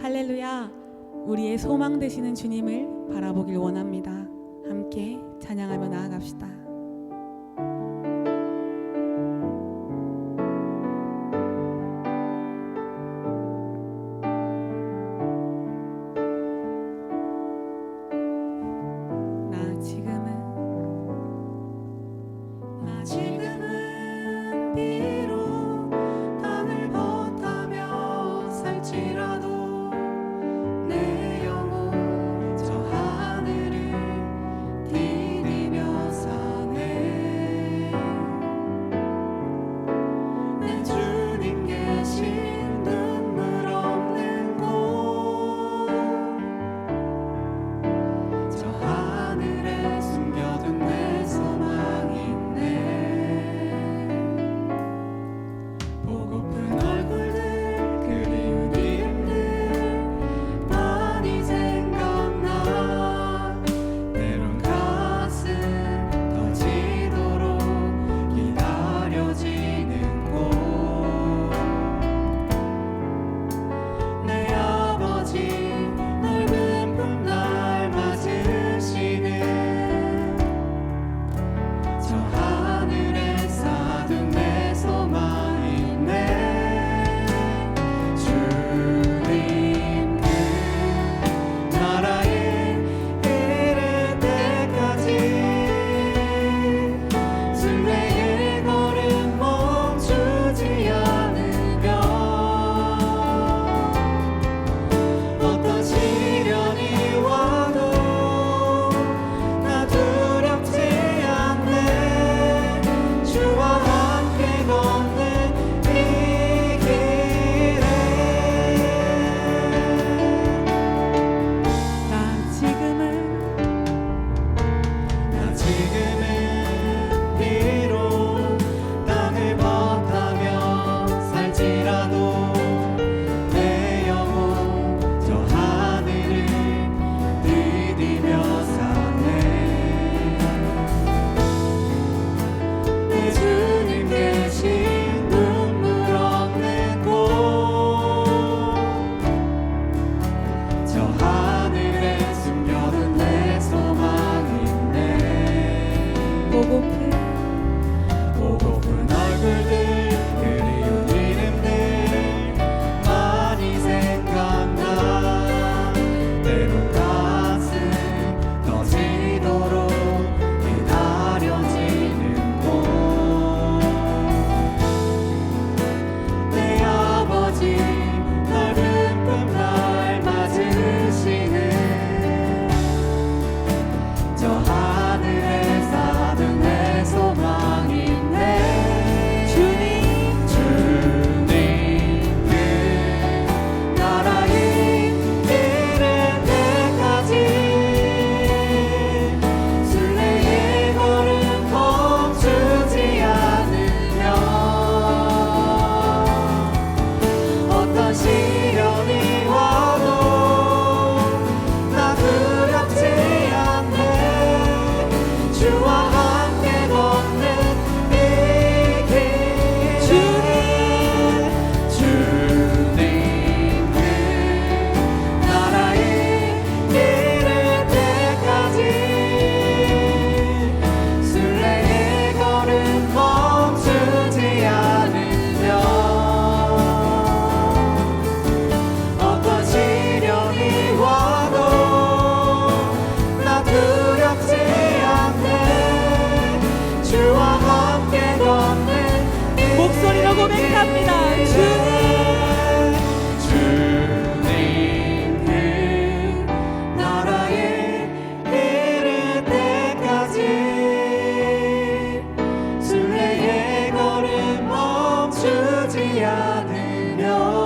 할렐루야. 우리의 소망 되시는 주님을 바라보길 원합니다. 함께 찬양하며 나아갑시다. 고백합니다. 주님, 주님 그 나라에 이를 때까지 순례의 걸음 멈추지 않으며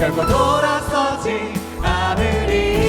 결코 돌아서지 않으리.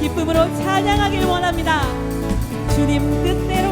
기쁨으로 찬양하길 원합니다. 주님 뜻대로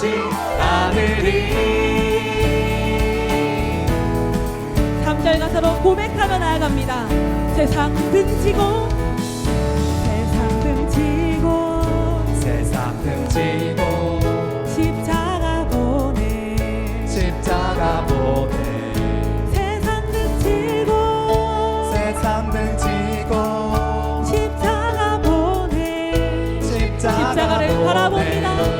지 않으리 3절 가사로 고백하며 나아갑니다. 세상 등지고 세상 등지고 세상 등지고 십자가 보내 십자가 보내 세상 등지고 세상 등지고 십자가 보내 십자가를 바라봅니다.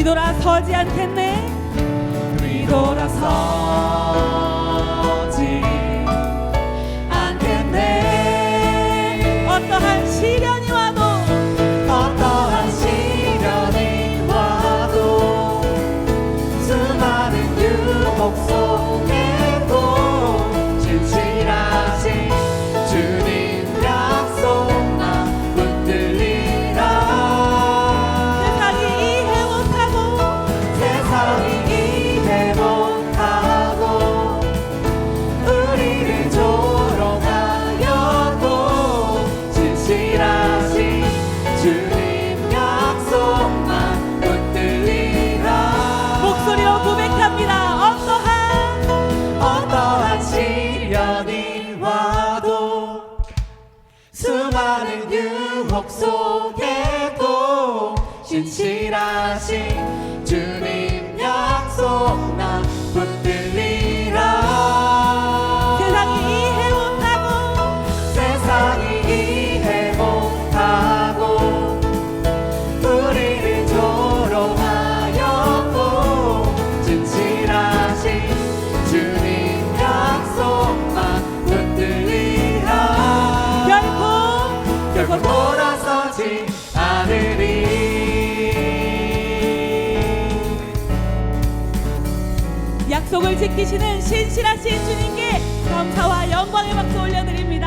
뒤돌아서지 않겠네. 뒤돌아서 하신 주님 약속. 지키시는 신실하신 주님께 감사와 영광의 박수 올려드립니다.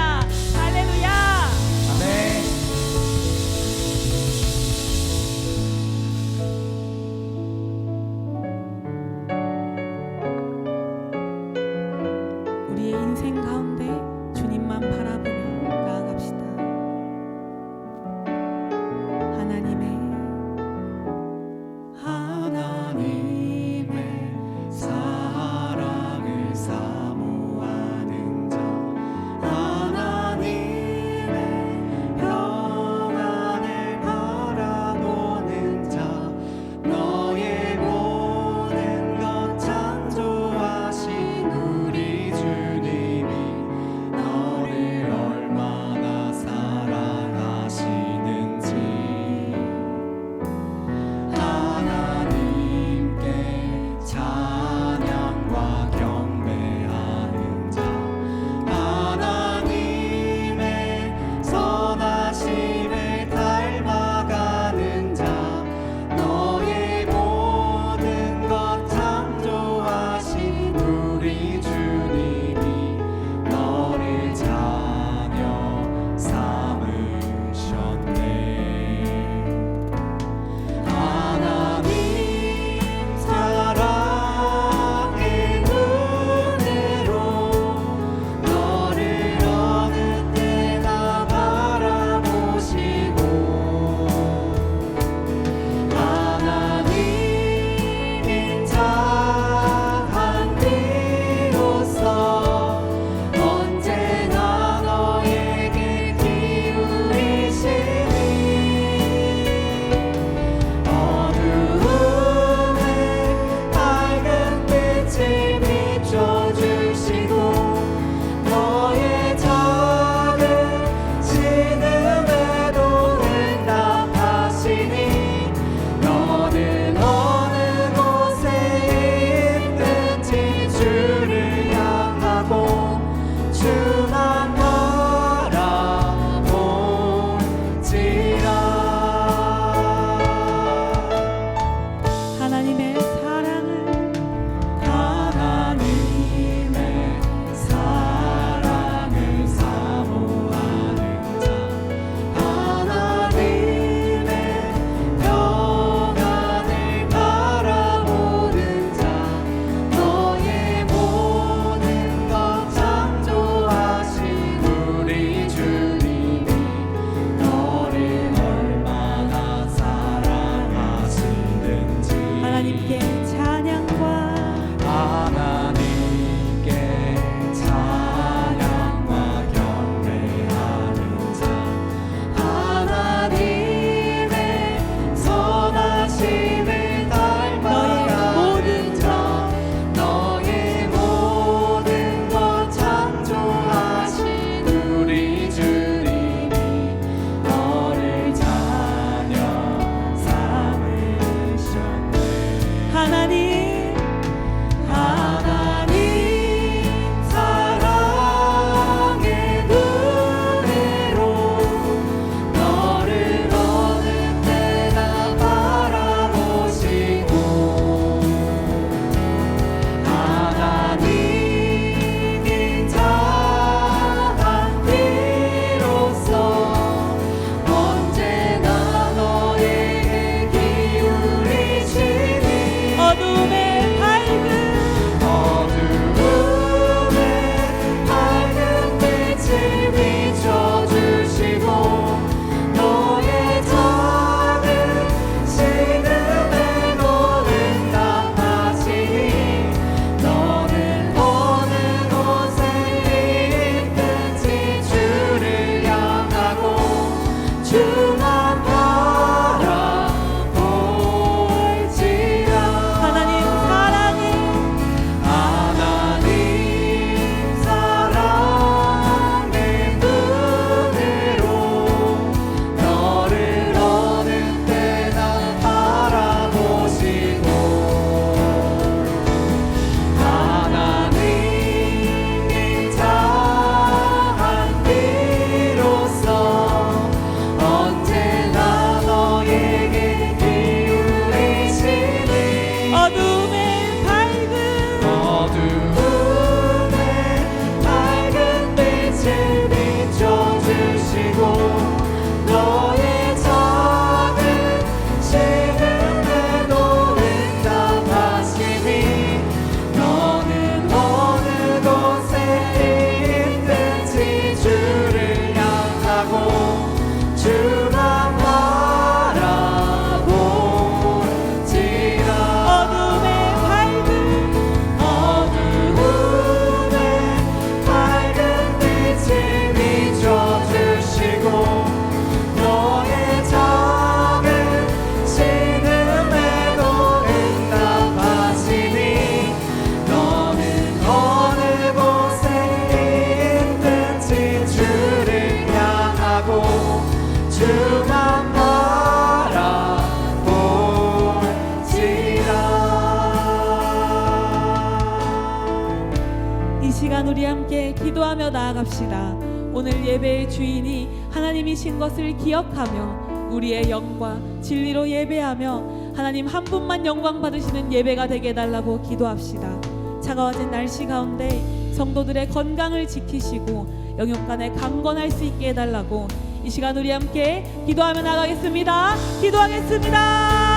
나아갑시다. 오늘 예배의 주인이 하나님이신 것을 기억하며 우리의 영과 진리로 예배하며 하나님 한 분만 영광 받으시는 예배가 되게 해달라고 기도합시다. 차가워진 날씨 가운데 성도들의 건강을 지키시고 영육간에 강건할 수 있게 해달라고 이 시간 우리 함께 기도하며 나가겠습니다. 기도하겠습니다.